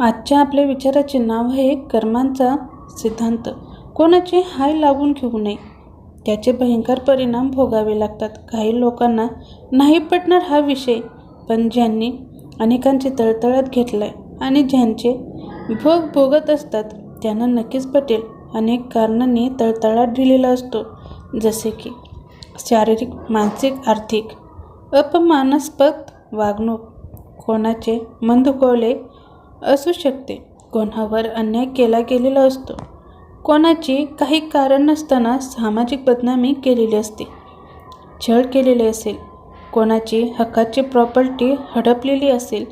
आजच्या आपल्या विचाराचे नाव आहे कर्मांचा सिद्धांत. कोणाचे हाय लावून घेऊ नये? त्याचे भयंकर परिणाम भोगावे लागतात. काही लोकांना नाही पटणार हा विषय पण ज्यांनी अनेकांचे तळतळत आहे आणि ज्यांचे भोग भोगत असतात त्यांना नक्कीच पटेल. अनेक कारणांनी तळतळाट दिलेला असतो जसे की शारीरिक मानसिक आर्थिक. अपमानास्पद वागणूक. कोणाचे मन दुखवले असू शकते. कोणावर अन्याय केला गेलेला असतो. कोणाची काही कारण नसताना सामाजिक बदनामी केलेली असते. छळ केलेली असेल. कोणाची हक्काची प्रॉपर्टी हडपलेली असेल.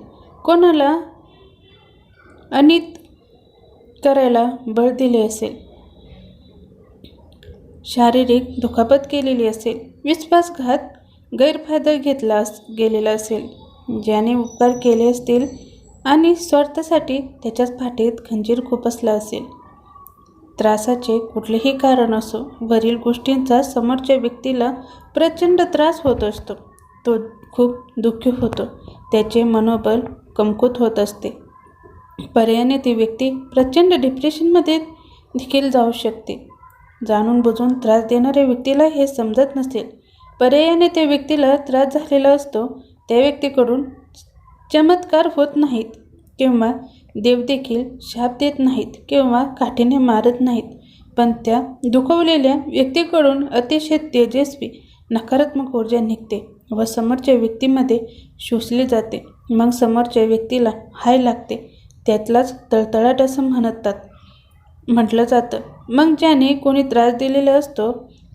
कोणाला अनित करायला बळ दिले असेल. शारीरिक दुखापत केलेली असेल. विश्वासघात गैरफायदा घेतला गेलेला असेल. ज्याने उपकार केले असतील आणि स्वार्थासाठी त्याच्याच फाटीत खंजीर खुपसला असेल त्रासाचे कुठलेही कारण असो वरील गोष्टींचा समोरच्या व्यक्तीला प्रचंड त्रास होत असतो. तो खूप दुःखी होतो. त्याचे मनोबल कमकुत होत असते. पर्यायाने ती व्यक्ती प्रचंड डिप्रेशनमध्ये देखील जाऊ शकते. जाणून बुजून त्रास देणाऱ्या व्यक्तीला हे समजत नसेल. पर्यायाने त्या व्यक्तीला त्रास झालेला असतो त्या व्यक्तीकडून चमत्कार होत नाहीत किंवा देवदेखील शाप देत नाहीत किंवा काठीने मारत नाहीत. पण त्या दुखवलेल्या व्यक्तीकडून अतिशय तेजस्वी नकारात्मक ऊर्जा निघते व समोरच्या व्यक्तीमध्ये शोषली जाते. मग समोरच्या व्यक्तीला हाय लागते. त्यातलाच तळतळाट असं म्हणतात. म्हटलं जातं. मग ज्याने कोणी त्रास दिलेला असतो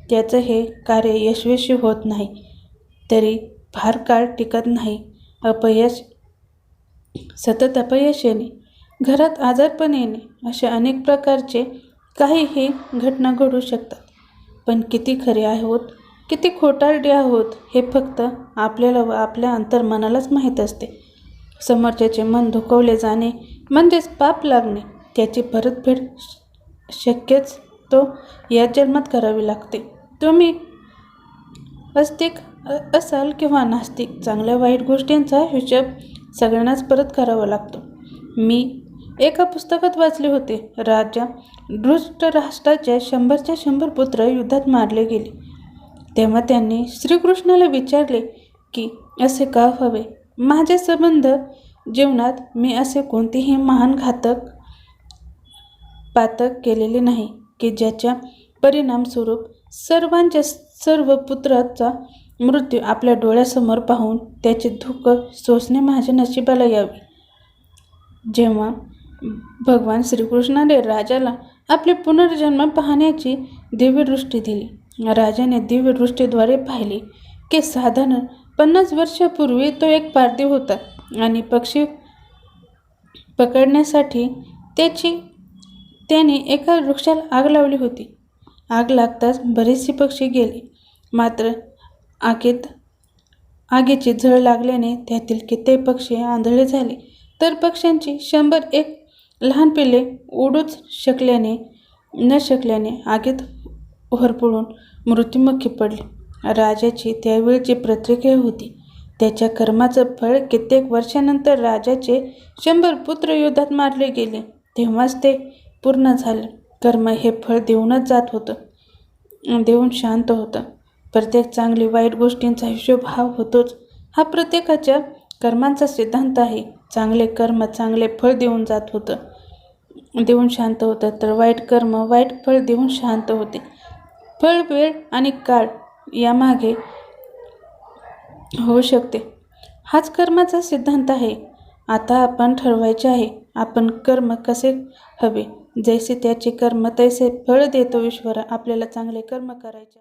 त्याचं हे कार्य यशस्वी होत नाही. तरी फार काळ टिकत नाही. अपयश सतत अपयश येणे घरात आजारपण येणे अशा अनेक प्रकारचे काहीही घटना घडू शकतात. पण किती खरे आहोत किती खोटारडे आहोत हे फक्त आपल्याला व आपल्या अंतर्मनालाच माहीत असते. समोरच्याचे मन दुखवले जाणे म्हणजेच पाप लागणे त्याची परतफेड शक्यच तो या जन्मात करावी लागते. तुम्ही अस्तिक असाल किंवा नास्तिक चांगल्या वाईट गोष्टींचा हिशोब सगळ्यांनाच परत करावा लागतो. मी एका पुस्तकात वाचले होते. राजा धृष्टराष्ट्राच्या शंभरच्या शंभर पुत्र युद्धात मारले गेले. तेव्हा त्यांनी श्रीकृष्णाला विचारले की असे का हवे माझे संबंध जीवनात मी असे कोणतेही महान घातक पातक केलेले नाही की ज्याच्या परिणामस्वरूप सर्वांच्या सर्व पुत्राचा मृत्यू आपल्या डोळ्यासमोर पाहून त्याचे दुःख सोसणे माझ्या नशिबाला यावे. जेव्हा भगवान श्रीकृष्णाने राजाला आपले पुनर्जन्म पाहण्याची दिव्यदृष्टी दिली राजाने दिव्यदृष्टीद्वारे पाहिले की साधारण पन्नास वर्षापूर्वी तो एक पारदेव होता आणि पक्षी पकडण्यासाठी त्याची त्याने एका वृक्षाला आग लावली होती. आग लागताच बरेचसे पक्षी गेले. मात्र आगीत आगीची झळ लागल्याने त्यातील कित्येक पक्षी आंधळे झाले. तर पक्ष्यांची शंभर एक लहान पिल्ले उडूच शकल्याने न शकल्याने आगीत होरपळून मृत्युमुखी पडले. राजाची त्यावेळची प्रतिक्रिया होती. त्याच्या कर्माचं फळ कित्येक वर्षानंतर राजाचे शंभर पुत्र युद्धात मारले गेले. तेव्हाच ते पूर्ण झालं. कर्म हे फळ देऊनच जात होतं. देऊन शांत होतं. प्रत्येक चांगली वाईट गोष्टींचा हिशोब हा होतोच. हा प्रत्येकाच्या कर्मांचा सिद्धांत आहे. चांगले कर्म चांगले फळ देऊन जात होतं. देऊन शांत होतं तर वाईट कर्म वाईट फळ देऊन शांत होते. फळ वेळ आणि काळ यामागे होऊ शकते. हाच कर्माचा सिद्धांत आहे. आता आपण ठरवायचे आहे आपण कर्म कसे हवे? जैसे त्याचे कर्म तैसे फळ देतो ईश्वर. आपल्याला चांगले कर्म करायचे